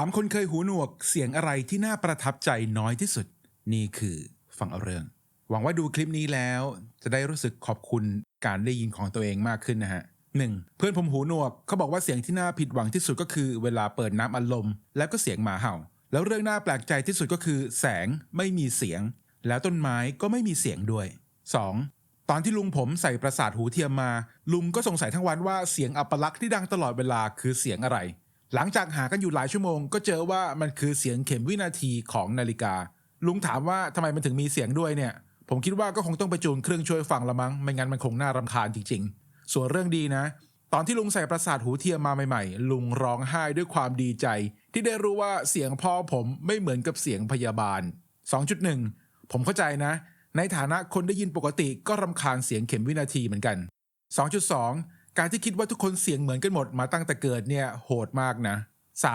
ามคนเคยหูหนวกเสียงอะไรที่น่าประทับใจน้อยที่สุด นี่คือฟังเอาเรื่อง หวังว่าดูคลิปนี้แล้ว จะได้รู้สึกขอบคุณการได้ยินของตัวเองมากขึ้นนะฮะหนึ่งเพื่อนผมหูหนวกเขาบอกว่าเสียงที่น่าผิดหวังที่สุดก็คือเวลาเปิดน้ำอัดลม แล้วก็เสียงหมาเห่า แล้วเรื่องน่าแปลกใจที่สุดก็คือ แสงไม่มีเสียง แล้วต้นไม้ก็ไม่มีเสียงด้วย 2. ตอนที่ลุงผมใส่ประสาทหูเทียมมา ลุงก็สงสัยทั้งวันว่าเสียงอัปลักษณ์ที่ดังตลอดเวลาคือเสียงอะไร หลังจากหากันอยู่หลายชั่วโมง ก็เจอว่ามันคือเสียงเข็มวินาทีของนาฬิกา ลุงถามว่าทำไมมันถึงมีเสียงด้วยเนี่ย ผมคิดว่าก็คงต้องไปจูนเครื่องช่วยฟังละมั้งไม่งั้นมันคงน่ารำคาญจริง ๆ ส่วนเรื่องดีนะ ตอนที่ลุงใส่ประสาทหูเทียมมาใหม่ๆ ลุงร้องไห้ด้วยความดีใจ ที่ได้รู้ว่าเสียงพ่อผมไม่เหมือนกับเสียงพยาบาล 2.1 ผมเข้าใจนะ ในฐานะคนได้ยินปกติก็รำคาญเสียงเข็มวินาทีเหมือนกัน 2.2 การที่คิดว่าทุกคนเสียงเหมือนกันหมดมาตั้งแต่เกิดเนี่ยโหดมากนะ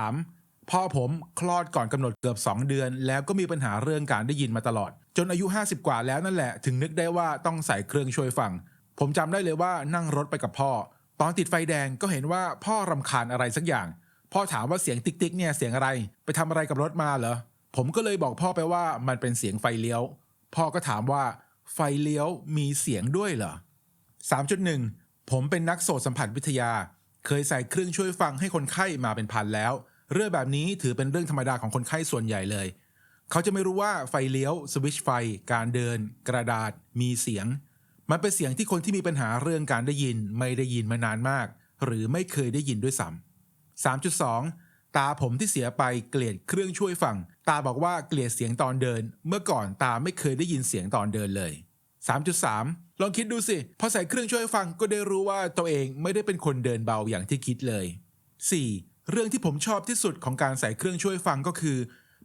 3. พ่อผมคลอดก่อนกำหนดเกือบ 2 เดือน แล้วก็มีปัญหาเรื่องการได้ยินมาตลอด จนอายุ 50 กว่าแล้วนั่นแหละ ถึงนึกได้ว่าต้องใส่เครื่องช่วยฟัง ผมจำได้เลยว่านั่งรถไปกับพ่อ ตอนติดไฟแดงก็เห็นว่าพ่อรำคาญอะไรสักอย่าง พ่อถามว่าเสียงติ๊กติ๊กเนี่ยเสียงอะไร ไปทำอะไรกับรถมาเหรอ ผมก็เลยบอกพ่อไปว่ามันเป็นเสียงไฟเลี้ยว พ่อก็ถามว่าไฟเลี้ยวมีเสียงด้วยเหรอ3.1 ผมเป็นนักโสตสัมผัสวิทยา เคยใส่เครื่องช่วยฟังให้คนไข้มาเป็นพันแล้ว เรื่องแบบนี้ถือเป็นเรื่องธรรมดาของคนไข้ส่วนใหญ่เลย เขาจะไม่รู้ว่าไฟเลี้ยว สวิตช์ไฟ การเดิน กระดาษ มีเสียง มันเป็นเสียงที่คนที่มีปัญหาเรื่องการได้ยิน ไม่ได้ยินมานานมาก หรือไม่เคยได้ยินด้วยซ้ำ3.2ตาผมที่เสียไปเกลียดเครื่องช่วยฟัง ตาบอกว่าเกลียดเสียงตอนเดิน เมื่อก่อนตาไม่เคยได้ยินเสียงตอนเดินเลย 3.3 ลองคิดดูสิ พอใส่เครื่องช่วยฟังก็ได้รู้ว่าตัวเองไม่ได้เป็นคนเดินเบาอย่างที่คิดเลย 4. เรื่องที่ผมชอบที่สุดของการใส่เครื่องช่วยฟังก็คือ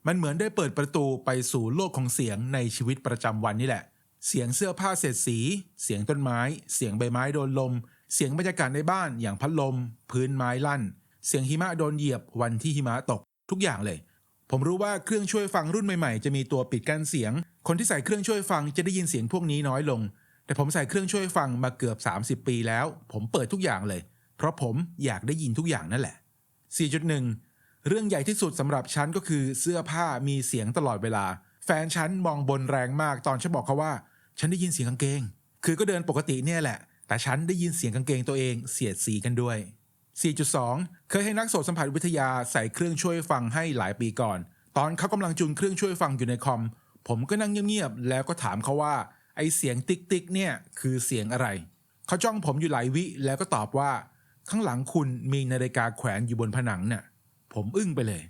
มันเหมือนได้เปิดประตูไปสู่โลกของเสียงในชีวิตประจำวันนี่แหละ เสียงเสื้อผ้าเศษสี เสียงต้นไม้ เสียงใบไม้โดนลม เสียงบรรยากาศในบ้านอย่างพัดลม พื้นไม้ลั่น เสียงหิมะโดนเหยียบวันที่หิมะตก ทุกอย่างเลย ผมรู้ว่าเครื่องช่วยฟังรุ่นใหม่ๆ จะมีตัวปิดกั้นเสียง คนที่ใส่เครื่องช่วยฟังจะได้ยินเสียงพวกนี้น้อยลง แต่ผมใส่เครื่องช่วยฟังมาเกือบ 30 ปีแล้ว ผมเปิดทุกอย่างเลย เพราะผมอยากได้ยินทุกอย่างนั่นแหละ 4.1 เรื่องใหญ่ที่สุดสำหรับฉันก็คือเสื้อผ้ามีเสียงตลอดเวลา แฟนฉันมองบนแรงมากตอนฉันบอกเขาว่า ฉันได้ยินเสียงกางเกง คือก็เดินปกติเนี่ยแหละ แต่ฉันได้ยินเสียงกางเกงตัวเองเสียดสีกันด้วย 4.2 เคยให้นักโสตสัมผัสวิทยาใส่เครื่องช่วยฟังให้หลายปีก่อน ตอนเขากำลังจูนเครื่องช่วยฟังอยู่ในคอม ผมก็นั่งเงียบๆแล้วก็ถามเขาว่า ไอเสียงติ๊กติ๊กเนี่ยคือเสียงอะไร เขาจ้องผมอยู่หลายวิแล้วก็ตอบว่า ข้างหลังคุณมีนาฬิกาแขวนอยู่บนผนังน่ะผมอึ้งไปเลย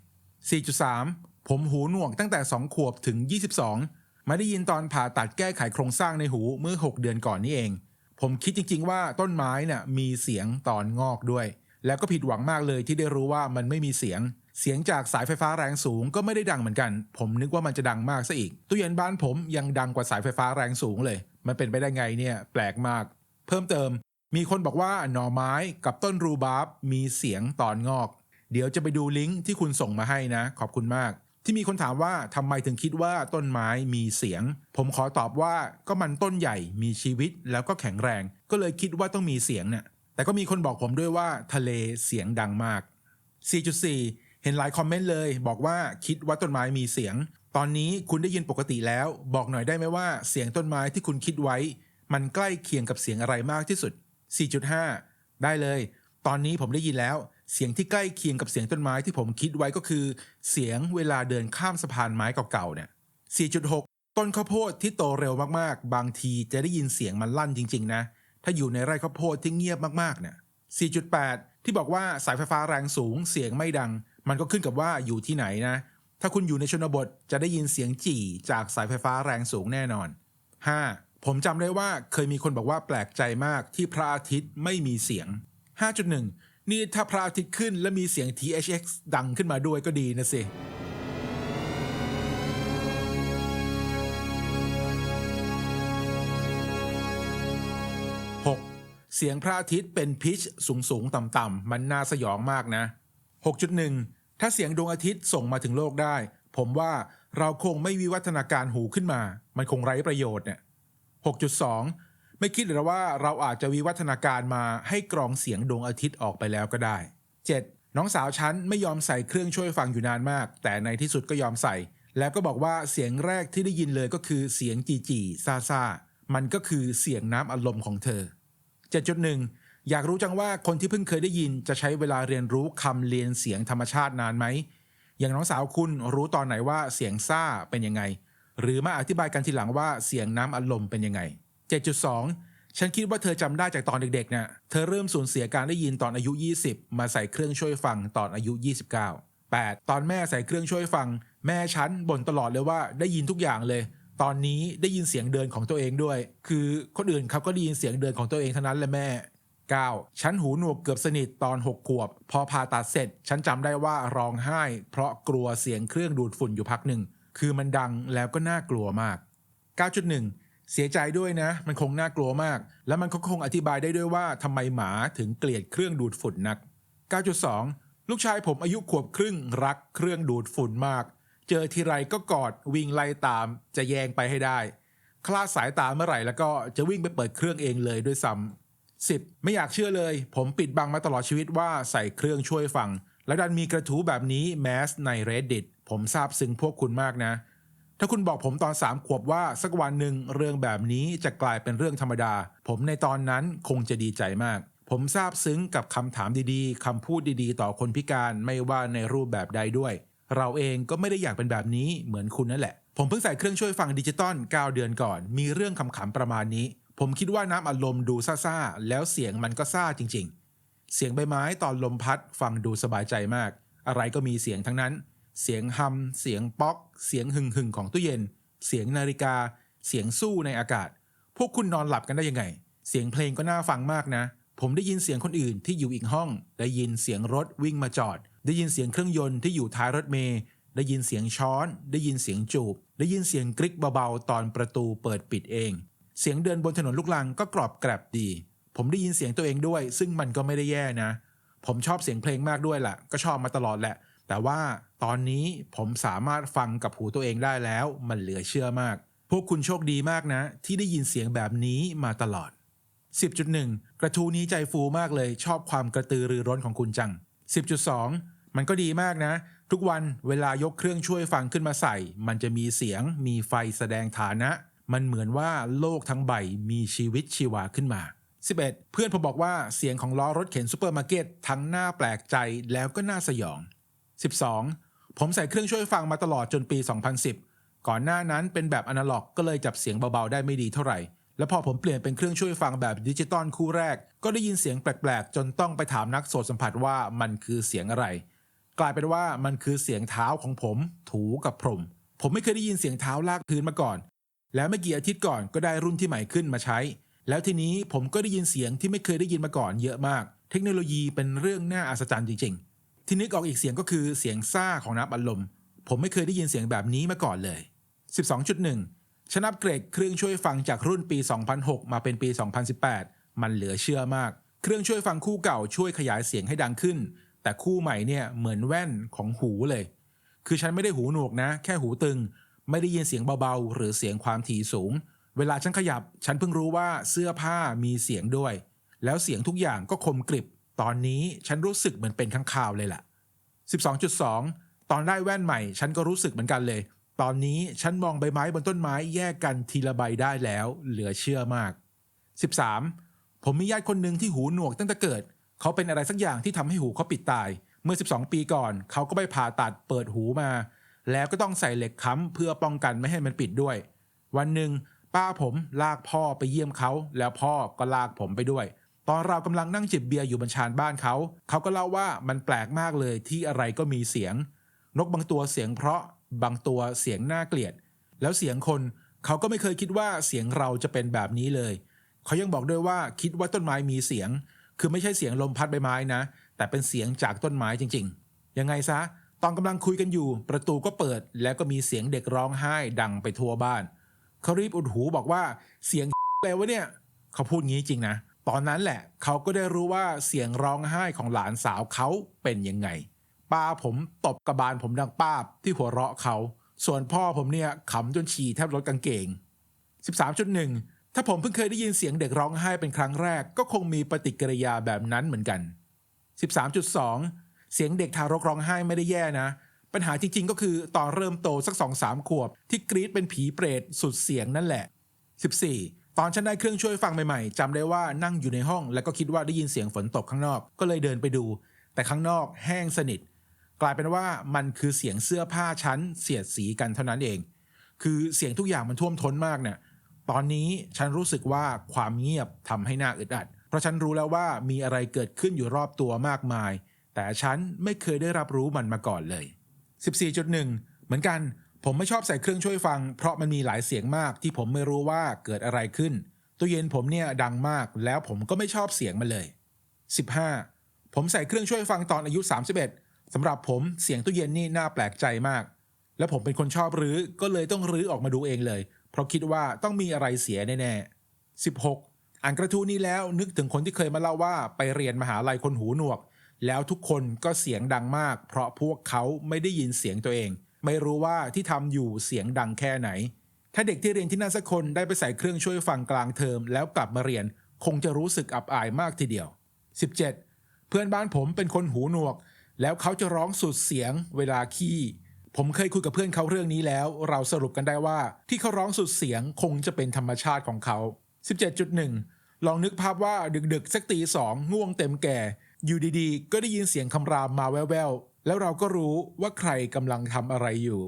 4.3 ผมหูหนวกตั้งแต่ 2 ขวบถึง 22 มาได้ยินตอนผ่าตัดแก้ไขโครงสร้างในหูเมื่อ 6 เดือนก่อนนี่เอง ผมคิดจริง ๆ ว่าต้นไม้น่ะมีเสียงตอนงอกด้วย แล้วก็ผิดหวังมากเลยที่ได้รู้ว่ามันไม่มีเสียง เสียงจากสายไฟฟ้าแรงสูงก็ไม่ได้ดังเหมือนกัน ผมนึกว่ามันจะดังมากซะอีก ตู้เย็นบ้านผมยังดังกว่าสายไฟฟ้าแรงสูงเลย มันเป็นไปได้ไงเนี่ยแปลกมาก เพิ่มเติม มีคนบอกว่าหน่อไม้กับต้นรูบาร์บมีเสียงตอนงอก เดี๋ยวจะไปดูลิงก์ที่คุณส่งมาให้นะ ขอบคุณมาก ที่มีคนถามว่าทำไมถึงคิดว่าต้นไม้มีเสียง ผมขอตอบว่าก็มันต้นใหญ่มีชีวิตแล้วก็แข็งแรง ก็เลยคิดว่าต้องมีเสียงเนี่ยแต่ก็มีคนบอกผมด้วยว่าทะเลเสียงดังมาก 4.4 เห็นหลายคอมเมนต์เลย บอกว่าคิดว่าต้นไม้มีเสียง ตอนนี้คุณได้ยินปกติแล้ว บอกหน่อยได้ไหมว่าเสียงต้นไม้ที่คุณคิดไว้ มันใกล้เคียงกับเสียงอะไรมากที่สุด 4.5 ได้เลย ตอนนี้ผมได้ยินแล้ว เสียงที่ใกล้เคียงกับเสียงต้นไม้ที่ผมคิดไว้ก็คือ เสียงเวลาเดินข้ามสะพานไม้เก่าๆเนี่ย 4.6 ต้นข้าวโพดที่โตเร็วมากๆ บางทีจะได้ยินเสียงมันลั่นจริงๆนะ ถ้าอยู่ในไร่ข้าวโพดที่เงียบมากๆเนี่ย 4.8 ที่บอกว่าสายไฟฟ้าแรงสูงเสียงไม่ดัง มันก็ขึ้นกับว่าอยู่ที่ไหนนะ ถ้าคุณอยู่ในชนบทจะได้ยินเสียงจี่จากสายไฟฟ้าแรงสูงแน่นอน 5. ผมจำได้ว่าเคยมีคนบอกว่าแปลกใจมากที่พระอาทิตย์ไม่มีเสียง 5.1 นี่ถ้าพระอาทิตย์ขึ้นและมีเสียง THX ดังขึ้นมาด้วยก็ดีนะสิเสียงพระอาทิตย์เป็นพิชสูงสูงๆต่ำๆมันน่าสยองมากนะ 6.1 ถ้าเสียงดวงอาทิตย์ส่งมาถึงโลกได้ ผมว่าเราคงไม่วิวัฒนาการหูขึ้นมา มันคงไร้ประโยชน์เนี่ย6.2 ไม่คิดหรือว่าเราอาจจะวิวัฒนาการมาให้กรองเสียงดวงอาทิตย์ออกไปแล้วก็ได้ 7. น้องสาวฉันไม่ยอมใส่เครื่องช่วยฟังอยู่นานมาก แต่ในที่สุดก็ยอมใส่ แล้วก็บอกว่าเสียงแรกที่ได้ยินเลยก็คือเสียงจีจีซาซามันก็คือเสียงน้ำอารมณ์ของเธอ 7.1 อยากรู้จังว่าคนที่เพิ่งเคยได้ยินจะใช้เวลาเรียนรู้คำเรียนเสียงธรรมชาตินานไหม อย่างน้องสาวคุณรู้ตอนไหนว่าเสียงซ่าเป็นยังไง หรือมาอธิบายกันทีหลังว่าเสียงน้ำอารมณ์เป็นยังไง 7.2 ฉันคิดว่าเธอจำได้จากตอนเด็กๆนะ่ะ เธอเริ่มสูญเสียการได้ยินตอนอายุ 20 มาใส่เครื่องช่วยฟังตอนอายุ 29 8. ตอนแม่ใส่เครื่องช่วยฟัง แม่ฉันบ่นตลอดเลยว่าได้ยินทุกอย่างเลย ตอนนี้ได้ยินเสียงเดินของตัวเองด้วย คือคนอื่นเขาก็ได้ยินเสียงเดินของตัวเองเท่านั้นแหละแม่ 9. ฉันหูหนวกเกือบสนิทตอน 6 ขวบ พอผ่าตัดเสร็จ ฉันจำได้ว่าร้องไห้ เพราะกลัวเสียงเครื่องดูดฝุ่นอยู่พักหนึ่ง คือมันดังแล้วก็น่ากลัวมาก 9.1 เสียใจด้วยนะ มันคงน่ากลัวมาก แล้วมันก็คงอธิบายได้ด้วยว่าทำไมหมาถึงเกลียดเครื่องดูดฝุ่นนัก 9.2 ลูกชายผมอายุขวบครึ่งรักเครื่องดูดฝุ่นมาก เจอทีไรก็กอดวิ่งไล่ตาม จะแยงไปให้ได้ คลาดสายตาเมื่อไหร่แล้วก็จะวิ่งไปเปิดเครื่องเองเลยด้วยซ้ำ 10. ไม่อยากเชื่อเลย ผมปิดบังมาตลอดชีวิตว่าใส่เครื่องช่วยฟัง แล้วดันมีกระทู้แบบนี้แมสใน reddit ผมซาบซึ้งพวกคุณมากนะ ถ้าคุณบอกผมตอน3ขวบว่าสักวันหนึ่งเรื่องแบบนี้จะกลายเป็นเรื่องธรรมดา ผมในตอนนั้นคงจะดีใจมาก ผมซาบซึ้งกับคำถามดีๆคำพูดดีๆ ต่อคนพิการไม่ว่าในรูปแบบใดด้วย เราเองก็ไม่ได้อยากเป็นแบบนี้เหมือนคุณนั่นแหละ ผมเพิ่งใส่เครื่องช่วยฟังดิจิตอล9เดือนก่อน มีเรื่องขำๆประมาณนี้ ผมคิดว่าน้ำอารมณ์ดูซ่าๆ แล้วเสียงมันก็ซ่าจริง ๆ เสียงใบไม้ตอนลมพัดฟังดูสบายใจมาก อะไรก็มีเสียงทั้งนั้น เสียงฮัม เสียงป๊อก เสียงหึ่งหึ่งๆของตู้เย็น เสียงนาฬิกา เสียงสู้ในอากาศ พวกคุณนอนหลับกันได้ยังไง เสียงเพลงก็น่าฟังมากนะ ผมได้ยินเสียงคนอื่นที่อยู่อีกห้อง ได้ยินเสียงรถวิ่งมาจอด ได้ยินเสียงเครื่องยนต์ที่อยู่ท้ายรถเมล์ได้ยินเสียงช้อน ได้ยินเสียงจูบ ได้ยินเสียงกริกเบาๆ ตอนประตูเปิดปิดเอง เสียงเดินบนถนนลูกลังก็กรอบแกรบดี ผมได้ยินเสียงตัวเองด้วย ซึ่งมันก็ไม่ได้แย่นะ ผมชอบเสียงเพลงมากด้วยแหละก็ชอบมาตลอดแหละ แต่ว่าตอนนี้ผมสามารถฟังกับหูตัวเองได้แล้ว มันเหลือเชื่อมาก พวกคุณโชคดีมากนะ ที่ได้ยินเสียงแบบนี้มาตลอด 10.1 กระทูนี้ใจฟูมากเลย ชอบความกระตือรือร้นของคุณจัง 10.2 มันก็ดีมากนะ ทุกวันเวลายกเครื่องช่วยฟังขึ้นมาใส่ มันจะมีเสียง มีไฟแสดงฐานะ มันเหมือนว่าโลกทั้งใบมีชีวิตชีวาขึ้นมา 11 เพื่อนผมบอกว่าเสียงของล้อรถเข็นซูเปอร์มาร์เก็ตทั้งน่าแปลกใจแล้วก็น่าสยอง 12 ผมใส่เครื่องช่วยฟังมาตลอดจนปี 2010 ก่อนหน้านั้นเป็นแบบอนาล็อกก็เลยจับเสียงเบาๆได้ไม่ดีเท่าไหร่ แล้วพอผมเปลี่ยนเป็นเครื่องช่วยฟังแบบดิจิตอลคู่แรก ก็ได้ยินเสียงแปลกๆ จนต้องไปถามนักโสตสัมผัสว่ามันคือเสียงอะไร กลายเป็นว่ามันคือเสียงเท้าของผมถูกับพรมผมไม่เคยได้ยินเสียงเท้าลากพื้นมาก่อน แล้วไม่กี่อาทิตย์ก่อนก็ได้รุ่นที่ใหม่ขึ้นมาใช้ แล้วทีนี้ผมก็ได้ยินเสียงที่ไม่เคยได้ยินมาก่อนเยอะมาก เทคโนโลยีเป็นเรื่องน่าอัศจรรย์จริง ๆ ที่นึกออกอีกเสียงก็คือเสียงซ่าของน้ำอัดลม ผมไม่เคยได้ยินเสียงแบบนี้มาก่อนเลย 12.1ฉันอัปเกรดเครื่องช่วยฟังจากรุ่นปี 2006 มาเป็นปี 2018 มันเหลือเชื่อมาก เครื่องช่วยฟังคู่เก่าช่วยขยายเสียงให้ดังขึ้น แต่คู่ใหม่เนี่ยเหมือนแว่นของหูเลย คือฉันไม่ได้หูหนวกนะ แค่หูตึง ไม่ได้ยินเสียงเบาๆ หรือเสียงความถี่สูง เวลาฉันขยับ ฉันเพิ่งรู้ว่าเสื้อผ้ามีเสียงด้วย แล้วเสียงทุกอย่างก็คมกริบ ตอนนี้ฉันรู้สึกเหมือนเป็นข้างข่าวเลยล่ะ 12.2 ตอนได้แว่นใหม่ ฉันก็รู้สึกเหมือนกันเลย ตอนนี้ฉันมองใบไม้บนต้นไม้แยกกันทีละใบได้แล้ว เหลือเชื่อมาก 13. ผมมีญาติคนหนึ่งที่หูหนวกตั้งแต่เกิด เขาเป็นอะไรสักอย่างที่ทำให้หูเขาปิดตาย เมื่อ 12 ปีก่อน เขาก็ไปผ่าตัดเปิดหูมา แล้วก็ต้องใส่เหล็กค้ำเพื่อป้องกันไม่ให้มันปิดด้วย วันหนึ่งป้าผมลากพ่อไปเยี่ยมเขาแล้วพ่อก็ลากผมไปด้วย ตอนเรากำลังนั่งจิบเบียร์อยู่บนชานบ้านเขา เขาก็เล่าว่ามันแปลกมากเลยที่อะไรก็มีเสียง นกบางตัวเสียงเพราะบางตัวเสียงน่าเกลียด แล้วเสียงคนเขาก็ไม่เคยคิดว่าเสียงเราจะเป็นแบบนี้เลย เขายังบอกด้วยว่าคิดว่าต้นไม้มีเสียง คือไม่ใช่เสียงลมพัดใบไม้นะ แต่เป็นเสียงจากต้นไม้จริง ๆ ยังไงซะ ตอนกำลังคุยกันอยู่ ประตูก็เปิด แล้วก็มีเสียงเด็กร้องไห้ดังไปทั่วบ้านเขารีบอุดหูบอกว่าเสียงอะไรวะเนี่ยเขาพูดงี้จริงนะ ตอนนั้นแหละเขาก็ได้รู้ว่าเสียงร้องไห้ของหลานสาวเขาเป็นยังไง ป้าผมตบกระบาลผมดังป้าบที่หัวเราะเขา ส่วนพ่อผมเนี่ยขำจนฉี่แทบลดกางเกง 13.1 ถ้าผมเพิ่งเคยได้ยินเสียงเด็กร้องไห้เป็นครั้งแรก ก็คงมีปฏิกิริยาแบบนั้นเหมือนกัน 13.2 เสียงเด็กทารกร้องไห้ไม่ได้แย่นะ ปัญหาจริงๆก็คือตอนเริ่มโตสักสองสามขวบ ที่กรีดเป็นผีเปรตสุดเสียงนั่นแหละ 14 ตอนฉันได้เครื่องช่วยฟังใหม่ๆจำได้ว่านั่งอยู่ในห้อง แล้วก็คิดว่าได้ยินเสียงฝนตกข้างนอกก็เลยเดินไปดู แต่ข้างนอกแห้งสนิท กลายเป็นว่ามันคือเสียงเสื้อผ้าชั้นเสียดสีกันเท่านั้นเอง คือเสียงทุกอย่างมันท่วมท้นมากเนี่ยตอนนี้ฉันรู้สึกว่าความเงียบทำให้หน้าอึดอัด เพราะฉันรู้แล้วว่ามีอะไรเกิดขึ้นอยู่รอบตัวมากมาย แต่ฉันไม่เคยได้รับรู้มันมาก่อนเลย 14.1 เหมือนกันผมไม่ชอบใส่เครื่องช่วยฟัง เพราะมันมีหลายเสียงมากที่ผมไม่รู้ว่าเกิดอะไรขึ้นตู้เย็นผมเนี่ยดังมากแล้วผมก็ไม่ชอบเสียงมันเลย 15. ผมใส่เครื่องช่วยฟังตอนอายุ 31สำหรับผมเสียงตู้เย็นนี่น่าแปลกใจมาก และผมเป็นคนชอบรื้อก็เลยต้องรื้อออกมาดูเองเลย เพราะคิดว่าต้องมีอะไรเสียแน่ๆ 16. อ่านกระทู้นี้แล้วนึกถึงคนที่เคยมาเล่าว่าไปเรียนมหาลัยคนหูหนวก แล้วทุกคนก็เสียงดังมาก เพราะพวกเขาไม่ได้ยินเสียงตัวเอง ไม่รู้ว่าที่ทำอยู่เสียงดังแค่ไหน ถ้าเด็กที่เรียนที่นั่นสักคนได้ไปใส่เครื่องช่วยฟังกลางเทอมแล้วกลับมาเรียน คงจะรู้สึกอับอายมากทีเดียว 17. เพื่อนบ้านผมเป็นคนหูหนวก แล้วเขาจะร้องสุดเสียงเวลาขี้ผมเคยคุยกับเพื่อนเขาเรื่องนี้แล้ว เราสรุปกันได้ว่า ที่เขาร้องสุดเสียงคงจะเป็นธรรมชาติของเขา 17.1 ลองนึกภาพว่าดึกๆสักตีสองง่วงเต็มแก่ อยู่ดีๆ ก็ได้ยินเสียงคำรามมาแว่วๆ แล้วเราก็รู้ว่าใครกำลังทำอะไรอยู่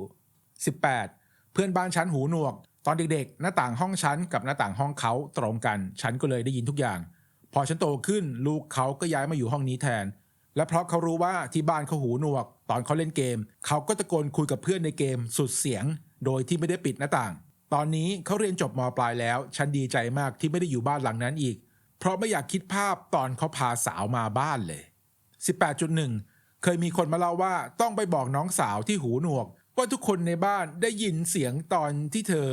18 เพื่อนบ้านชั้นหูหนวก ตอนเด็กๆ หน้าต่างห้องชั้นกับหน้าต่างห้องเขาตรงกัน ฉันก็เลยได้ยินทุกอย่าง พอฉันโตขึ้นลูกเขาก็ย้ายมาอยู่ห้องนี้แทน และเพราะเขารู้ว่าที่บ้านเขาหูหนวก ตอนเขาเล่นเกม เขาก็ตะโกนคุยกับเพื่อนในเกมสุดเสียง โดยที่ไม่ได้ปิดหน้าต่าง ตอนนี้เขาเรียนจบมปลายแล้ว ฉันดีใจมากที่ไม่ได้อยู่บ้านหลังนั้นอีก เพราะไม่อยากคิดภาพตอนเขาพาสาวมาบ้านเลย 18.1 เคยมีคนมาเล่าว่าต้องไปบอกน้องสาวที่หูหนวก ว่าทุกคนในบ้านได้ยินเสียงตอนที่เธอ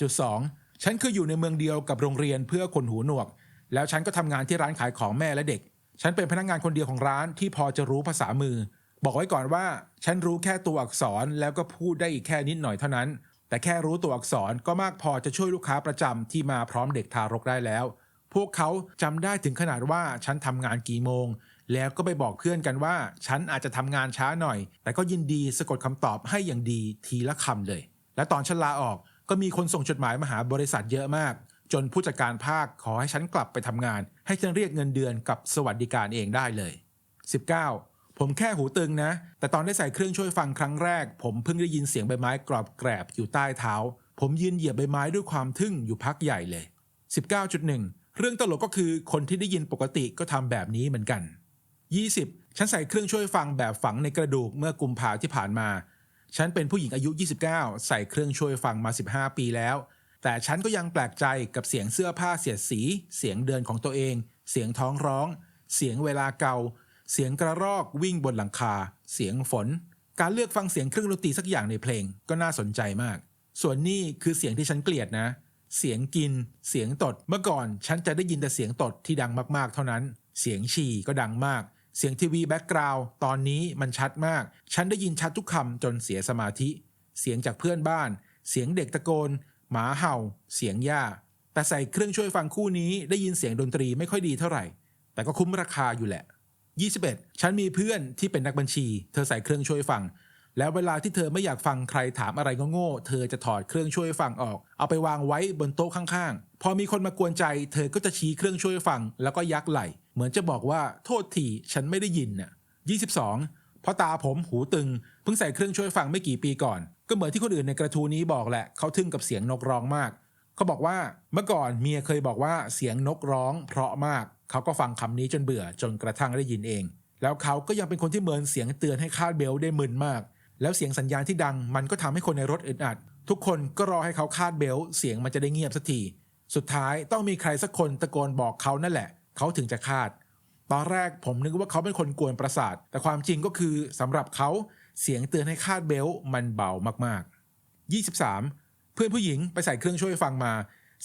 18.2 ฉันคืออยู่ในเมืองเดียวกับโรงเรียนเพื่อคนหูหนวก แล้วฉันก็ทำงานที่ร้านขายของแม่และเด็ก ฉันเป็นพนักงานคนเดียวของร้านที่พอจะรู้ภาษามือ บอกไว้ก่อนว่า ฉันรู้แค่ตัวอักษรแล้วก็พูดได้อีกแค่นิดหน่อยเท่านั้นแต่แค่รู้ตัวอักษรก็มากพอจะช่วยลูกค้าประจำที่มาพร้อมเด็กทารกได้แล้ว พวกเขาจำได้ถึงขนาดว่าฉันทำงานกี่โมง แล้วก็ไปบอกเพื่อนกันว่า ฉันอาจจะทำงานช้าหน่อย แต่ก็ยินดีสะกดคำตอบให้อย่างดีทีละคำเลย และตอนฉันลาออกก็มีคนส่งจดหมายมาหาบริษัทเยอะมาก จนผู้จัดการภาคขอให้ฉันกลับไปทำงาน ให้ฉันเรียกเงินเดือนกับสวัสดิการเองได้เลย 19 ผมแค่หูตึงนะ แต่ตอนได้ใส่เครื่องช่วยฟังครั้งแรก ผมเพิ่งได้ยินเสียงใบไม้กรอบแกรบอยู่ใต้เท้า ผมยืนเหยียบใบไม้ด้วยความทึ่งอยู่พักใหญ่เลย 19.1 เรื่องตลกก็คือคนที่ได้ยินปกติก็ทำแบบนี้เหมือนกัน 20 ฉันใส่เครื่องช่วยฟังแบบฝังในกระดูกเมื่อกุมภาที่ผ่านมา ฉันเป็นผู้หญิงอายุ 29 ใส่เครื่องช่วยฟังมา 15 ปีแล้ว แต่ฉันก็ยังแปลกใจกับเสียงเสื้อผ้าเสียดสี เสียงเดินของตัวเอง เสียงท้องร้อง เสียงเวลาเกา เสียงกระรอกวิ่งบนหลังคา เสียงฝน การเลือกฟังเสียงเครื่องดนตรีสักอย่างในเพลงก็น่าสนใจมาก ส่วนนี่คือเสียงที่ฉันเกลียดนะเเสียงกิน เสียงตด เมื่อก่อนฉันจะได้ยินแต่เสียงตดที่ดังมากๆ เท่านั้น เสียงฉี่ก็ดังมาก เสียงทีวีแบ็กกราวด์ตอนนี้มันชัดมาก ฉันได้ยินชัดทุกคำจนเสียสมาธิ เสียงจากเพื่อนบ้าน เสียงเด็กตะโกน หมาเห่า เสียงหญ้า แต่ใส่เครื่องช่วยฟังคู่นี้ได้ยินเสียงดนตรีไม่ค่อยดีเท่าไหร่ แต่ก็คุ้มราคาอยู่แหละ 21 ฉันมีเพื่อนที่เป็นนักบัญชี เธอใส่เครื่องช่วยฟัง แล้วเวลาที่เธอไม่อยากฟังใครถามอะไรโง่ๆเธอจะถอดเครื่องช่วยฟังออก เอาไปวางไว้บนโต๊ะข้างๆ พอมีคนมากวนใจ เธอก็จะชี้เครื่องช่วยฟังแล้วก็ยักไหลเหมือนจะบอกว่าโทษทีฉันไม่ได้ยินน่ะ22เพราะตาผมหูตึงเพิ่งใส่เครื่องช่วยฟังไม่กี่ปีก่อน ก็เหมือนที่คนอื่นในกระทู้นี้บอกแหละเขาทึ่งกับเสียงนกร้องมากเขาบอกว่าเมื่อก่อนเมียเคยบอกว่าเสียงนกร้อง เพราะมากเขาก็ฟังคำนี้จนเบื่อจนกระทั่งได้ยินเอง แล้วเขาก็ยังเป็นคนที่เมินเสียงเตือนให้คาดเบลได้มึนมาก แล้วเสียงสัญญาณที่ดังมันก็ทำให้คนในรถอึดอัด ทุกคนก็รอให้เขาคาดเบลต์เสียงมันจะได้เงียบสักที สุดท้ายต้องมีใครสักคนตะโกนบอกเขานั่นแหละ เขาถึงจะคาด ตอนแรกผมนึกว่าเขาเป็นคนกวนประสาท แต่ความจริงก็คือสำหรับเขาเสียงเตือนให้คาดเบลต์มันเบามากๆ 23 เพื่อนผู้หญิงไปใส่เครื่องช่วยฟังมา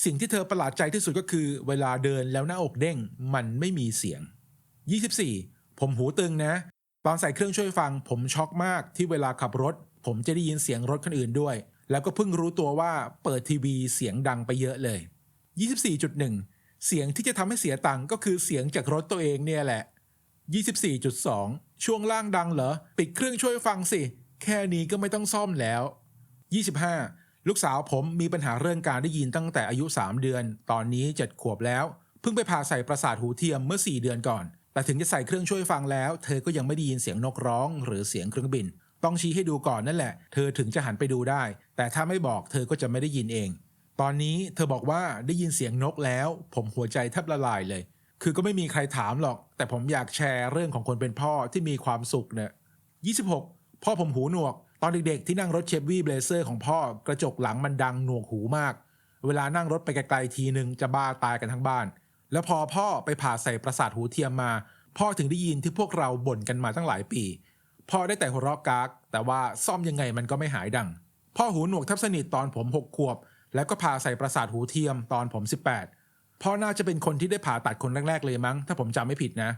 สิ่งที่เธอประหลาดใจที่สุดก็คือ เวลาเดินแล้วหน้าอกเด้ง มันไม่มีเสียง 24 ผมหูตึงนะ ตอนใส่เครื่องช่วยฟัง ผมช็อกมากที่เวลาขับรถ ผมจะได้ยินเสียงรถคนอื่นด้วย แล้วก็เพิ่งรู้ตัวว่าเปิดทีวีเสียงดังไปเยอะเลย 24.1 เสียงที่จะทำให้เสียตังค์ก็คือเสียงจากรถตัวเองเนี่ยแหละ 24.2 ช่วงล่างดังเหรอ ปิดเครื่องช่วยฟังสิ แค่นี้ก็ไม่ต้องซ่อมแล้ว 25 ลูกสาวผมมีปัญหาเรื่องการได้ยินตั้งแต่อายุ 3 เดือน ตอนนี้ 7 ขวบแล้ว เพิ่งไปผ่าใส่ประสาทหูเทียมเมื่อ 4 เดือนก่อน แต่ถึงจะใส่เครื่องช่วยฟังแล้ว เธอก็ยังไม่ได้ยินเสียงนกร้อง หรือเสียงเครื่องบิน ต้องชี้ให้ดูก่อนนั่นแหละ เธอถึงจะหันไปดูได้ แต่ถ้าไม่บอกเธอก็จะไม่ได้ยินเอง ตอนนี้เธอบอกว่าได้ยินเสียงนกแล้ว ผมหัวใจแทบละลายเลย คือก็ไม่มีใครถามหรอก แต่ผมอยากแชร์เรื่องของคนเป็นพ่อที่มีความสุขเนี่ย26 พ่อผมหูหนวก ตอนเด็กๆ ที่นั่งรถเชฟวี่เบลเซอร์ของพ่อกระจกหลังมันดังหนวกหูมาก เวลานั่งรถไปไกลๆทีหนึ่งจะบ้าตายกันทั้งบ้าน แล้วพอพ่อไปผ่าใส่ประสาทหูเทียมมา พ่อถึงได้ยินที่พวกเราบ่นกันมาตั้งหลายปี พ่อได้แต่หัวเราะกาก แต่ว่าซ่อมยังไงมันก็ไม่หายดัง พ่อหูหนวกแทบสนิทตอนผม6ขวบ แล้วก็พาใส่ประสาทหูเทียมตอนผม 18 พ่อน่าจะเป็นคนที่ได้ผ่าตัดคนแรกๆเลยมั้ง ถ้าผมจำไม่ผิดนะ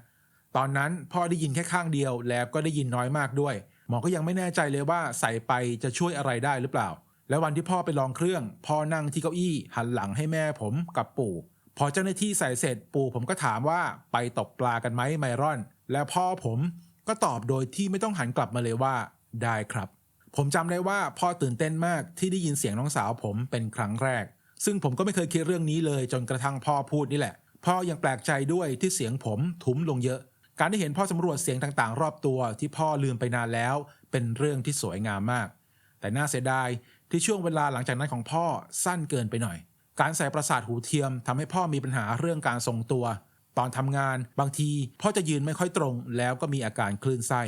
ตอนนั้นพ่อได้ยินแค่ข้างเดียว แล้วก็ได้ยินน้อยมากด้วย หมอก็ยังไม่แน่ใจเลยว่าใส่ไปจะช่วยอะไรได้หรือเปล่า แล้ววันที่พ่อไปลองเครื่อง พ่อนั่งที่เก้าอี้หันหลังให้แม่ผมกับปู่ พอเจ้าหน้าที่ใส่เสร็จปู่ผมก็ถามว่าไปตกปลากันไหมไมรอน แล้วพ่อผมก็ตอบโดยที่ไม่ต้องหันกลับมาเลยว่า ได้ครับ ผมจำได้ว่าพ่อตื่นเต้นมากที่ได้ยินเสียงน้องสาวผมเป็นครั้งแรก ซึ่งผมก็ไม่เคยคิดเรื่องนี้เลยจนกระทั่งพ่อพูดนี่แหละ พ่อยังแปลกใจด้วยที่เสียงผมทุ้มลงเยอะ การได้เห็นพ่อสำรวจเสียงต่างๆ รอบตัวที่พ่อลืมไปนานแล้ว เป็นเรื่องที่สวยงามมาก แต่น่าเสียดายที่ช่วงเวลาหลังจากนั้นของพ่อสั้นเกินไปหน่อย การใส่ประสาทหูเทียมทำให้พ่อมีปัญหาเรื่องการทรงตัว ตอนทำงานบางทีพ่อจะยืนไม่ค่อยตรง แล้วก็มีอาการคลื่นไส้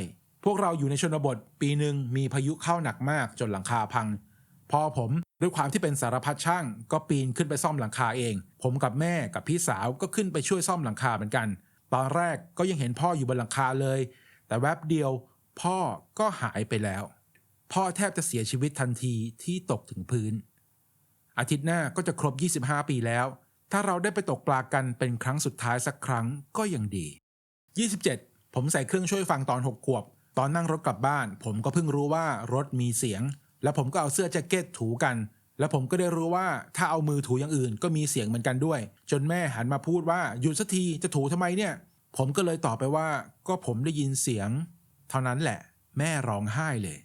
พวกเราอยู่ในชนบท ปีหนึ่งมีพายุเข้าหนักมากจนหลังคาพัง พ่อผมด้วยความที่เป็นสารพัดช่าง ก็ปีนขึ้นไปซ่อมหลังคาเอง ผมกับแม่กับพี่สาวก็ขึ้นไปช่วยซ่อมหลังคาเหมือนกัน ตอนแรกก็ยังเห็นพ่ออยู่บนหลังคาเลย แต่แวบเดียว พ่อก็หายไปแล้ว พ่อแทบจะเสียชีวิตทันทีที่ตกถึงพื้น อาทิตย์หน้าก็จะครบ 25 ปีแล้ว ถ้าเราได้ไปตกปลากันเป็นครั้งสุดท้ายสักครั้งก็ยังดี 27 ผมใส่เครื่องช่วยฟังตอน 6 ขวบ ตอนนั่งรถกลับบ้าน ผมก็เพิ่งรู้ว่ารถมีเสียง แล้วผมก็เอาเสื้อแจ็คเก็ตถูกัน แล้วผมก็ได้รู้ว่าถ้าเอามือถูอย่างอื่นก็มีเสียงเหมือนกันด้วย จนแม่หันมาพูดว่าหยุดสักทีจะถูทำไมเนี่ย ผมก็เลยตอบไปว่า ก็ผมได้ยินเสียง เท่านั้นแหละ แม่ร้องไห้เลย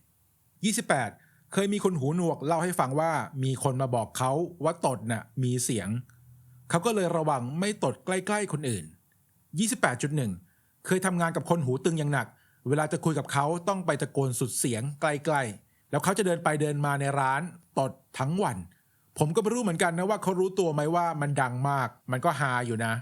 28 เคยมีคนหูหนวกเล่าให้ฟังว่ามีคนมาบอกเขาว่าตดน่ะมีเสียง เขาก็เลยระวังไม่ตดใกล้ ๆ คนอื่น 28.1 เคยทำงานกับคนหูตึงอย่างหนัก เวลาจะคุยกับเขาต้องไปตะโกนสุดเสียงใกลๆ แล้วเขาจะเดินไปเดินมาในร้านตดทั้งวัน ผมก็ไม่รู้เหมือนกันนะว่าเขารู้ตัวไหมว่ามันดังมาก มันก็ฮาอยู่นะ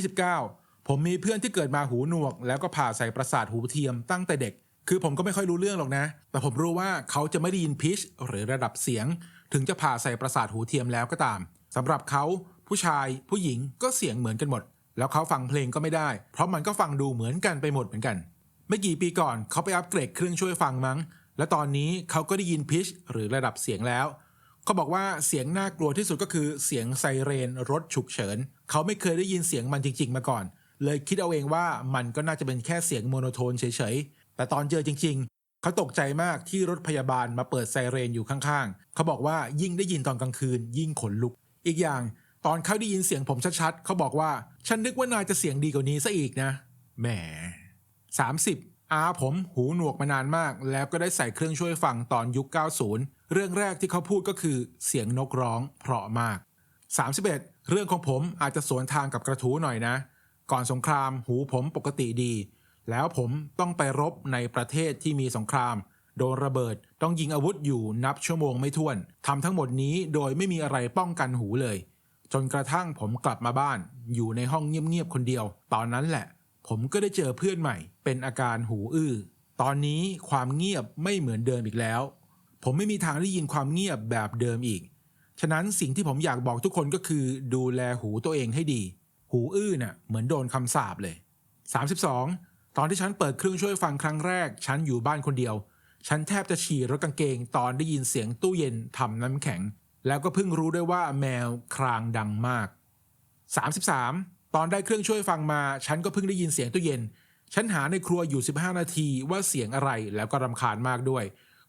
29 ผมมีเพื่อนที่เกิดมาหูหนวก แล้วก็ผ่าใส่ประสาทหูเทียมตั้งแต่เด็ก คือผมก็ไม่ค่อยรู้เรื่องหรอกนะ แต่ผมรู้ว่าเขาจะไม่ได้ยินพิชหรือระดับเสียง ถึงจะผ่าใส่ประสาทหูเทียมแล้วก็ตามสำหรับเขาผู้ชายผู้หญิงก็เสียงเหมือนกันหมด แล้วเขาฟังเพลงก็ไม่ได้ เพราะมันก็ฟังดูเหมือนกันไปหมดเหมือนกัน ไม่กี่ปีก่อนเขาไปอัปเกรดเครื่องช่วยฟังมั้ง และตอนนี้เขาก็ได้ยินพิชหรือระดับเสียงแล้วเขาบอกว่าเสียงน่ากลัวที่สุดก็คือเสียงไซเรนรถฉุกเฉิน เขาไม่เคยได้ยินเสียงมันจริง ๆ มาก่อน เลยคิดเอาเองว่ามันก็น่าจะเป็นแค่เสียงโมโนโทนเฉยๆ แต่ตอนเจอจริง ๆ เขาตกใจมากที่รถพยาบาลมาเปิดไซเรนอยู่ข้างๆ เขาบอกว่ายิ่งได้ยินตอนกลางคืน ยิ่งขนลุก อีกอย่างตอนเขาได้ยินเสียงผมชัดๆ เขาบอกว่า ฉันนึกว่านายจะเสียงดีกว่านี้ซะอีกนะ แหม 30 อาผมหูหนวกมานานมาก แล้วก็ได้ใส่เครื่องช่วยฟังตอนยุค 90 เรื่องแรกที่เขาพูดก็คือเสียงนกร้องเพราะมาก 31 เรื่องของผมอาจจะสวนทางกับกระทูหน่อยนะ ก่อนสงครามหูผมปกติดี แล้วผมต้องไปรบในประเทศที่มีสงคราม โดนระเบิดต้องยิงอาวุธอยู่นับชั่วโมงไม่ถ้วนทำทั้งหมดนี้โดยไม่มีอะไรป้องกันหูเลย จนกระทั่งผมกลับมาบ้าน อยู่ในห้องเงียบๆคนเดียว ตอนนั้นแหละ ผมก็ได้เจอเพื่อนใหม่ เป็นอาการหูอื้อตอนนี้ความเงียบไม่เหมือนเดิมอีกแล้ว ผมไม่มีทางได้ยินความเงียบแบบเดิมอีก ฉะนั้นสิ่งที่ผมอยากบอกทุกคนก็คือ ดูแลหูตัวเองให้ดี หูอื้อน่ะเหมือนโดนคำสาปเลย 32 อนที่ฉันเปิดเครื่องช่วยฟังครั้งแรก ฉันอยู่บ้านคนเดียว ฉันแทบจะฉี่รถกางเกงตอนได้ยินเสียงตู้เย็นทำน้ำแข็ง แล้วก็เพิ่งรู้ด้วยว่าแมวครางดังมาก 33 ตอนได้เครื่องช่วยฟังมา ฉันก็เพิ่งได้ยินเสียงตู้เย็น ฉันหาในครัวอยู่ 15 นาทีว่าเสียงอะไรแล้วก็รำคาญมากด้วย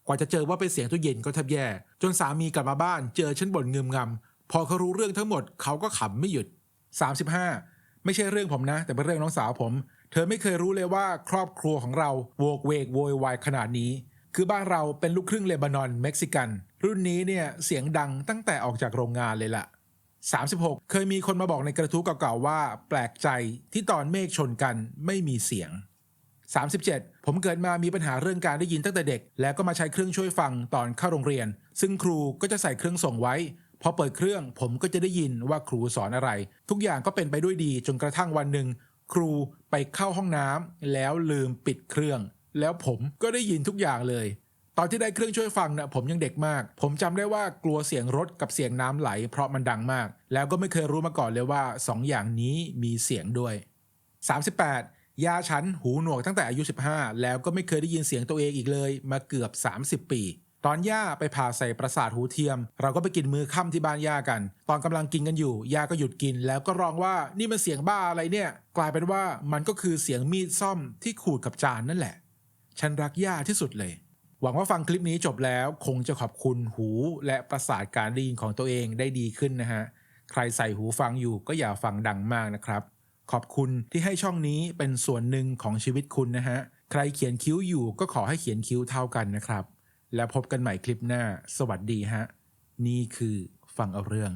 กว่าจะเจอว่าเป็นเสียงตู้เย็นก็แทบแย่ จนสามีกลับมาบ้าน เจอฉันบ่นเงึมงำพอเขารู้เรื่องทั้งหมดเขาก็ขำไม่หยุด 35 ไม่ใช่เรื่องผมนะ แต่เป็นเรื่องน้องสาวผม เธอไม่เคยรู้เลยว่าครอบครัวของเราโวกเวกโวยวายขนาดนี้ คือบ้านเราเป็นลูกครึ่งเลบานอนเม็กซิกัน รุ่นนี้เนี่ยเสียงดังตั้งแต่ออกจากโรงงานเลยล่ะ36 เคยมีคนมาบอกในกระทู้เก่าๆว่า แปลกใจที่ตอนเมฆชนกันไม่มีเสียง 37 ผมเกิดมามีปัญหาเรื่องการได้ยินตั้งแต่เด็ก แล้วก็มาใช้เครื่องช่วยฟังตอนเข้าโรงเรียน ซึ่งครูก็จะใส่เครื่องส่งไว้ พอเปิดเครื่องผมก็จะได้ยินว่าครูสอนอะไร ทุกอย่างก็เป็นไปด้วยดีจนกระทั่งวันหนึ่ง ครูไปเข้าห้องน้ำแล้วลืมปิดเครื่อง แล้วผมก็ได้ยินทุกอย่างเลย ตอนที่ได้เครื่องช่วยฟังนะผมยังเด็กมาก ผมจำได้ว่ากลัวเสียงรถกับเสียงน้ำไหล เพราะมันดังมาก แล้วก็ไม่เคยรู้มาก่อนเลยว่าสองอย่างนี้มีเสียงด้วย 38 ยาฉันหูหนวกตั้งแต่อายุ 15 แล้วก็ไม่เคยได้ยินเสียงตัวเองอีกเลย มาเกือบ 30 ปี ตอนย่าไปผ่าใส่ประสาทหูเทียม เราก็ไปกินมือค่ำที่บ้านย่ากัน ตอนกำลังกินกันอยู่ย่าก็หยุดกิน แล้วก็ร้องว่านี่มันเสียงบ้าอะไรเนี่ย กลายเป็นว่ามันก็คือเสียงมีดซ่อมที่ขูดกับจานนั่นแหละ ฉันรักย่าที่สุดเลย หวังว่าฟังคลิปนี้จบแล้วคงจะขอบคุณหูและประสาทการได้ยินของตัวเองได้ดีขึ้นนะฮะใครใส่หูฟังอยู่ก็อย่าฟังดังมากนะครับขอบคุณที่ให้ช่องนี้เป็นส่วนหนึ่งของชีวิตคุณนะฮะ ใครเขียนคิ้วอยู่ก็ขอให้เขียนคิ้วเท่ากันนะครับ แล้วพบกันใหม่คลิปหน้า สวัสดีฮะ นี่คือฟังเอาเรื่อง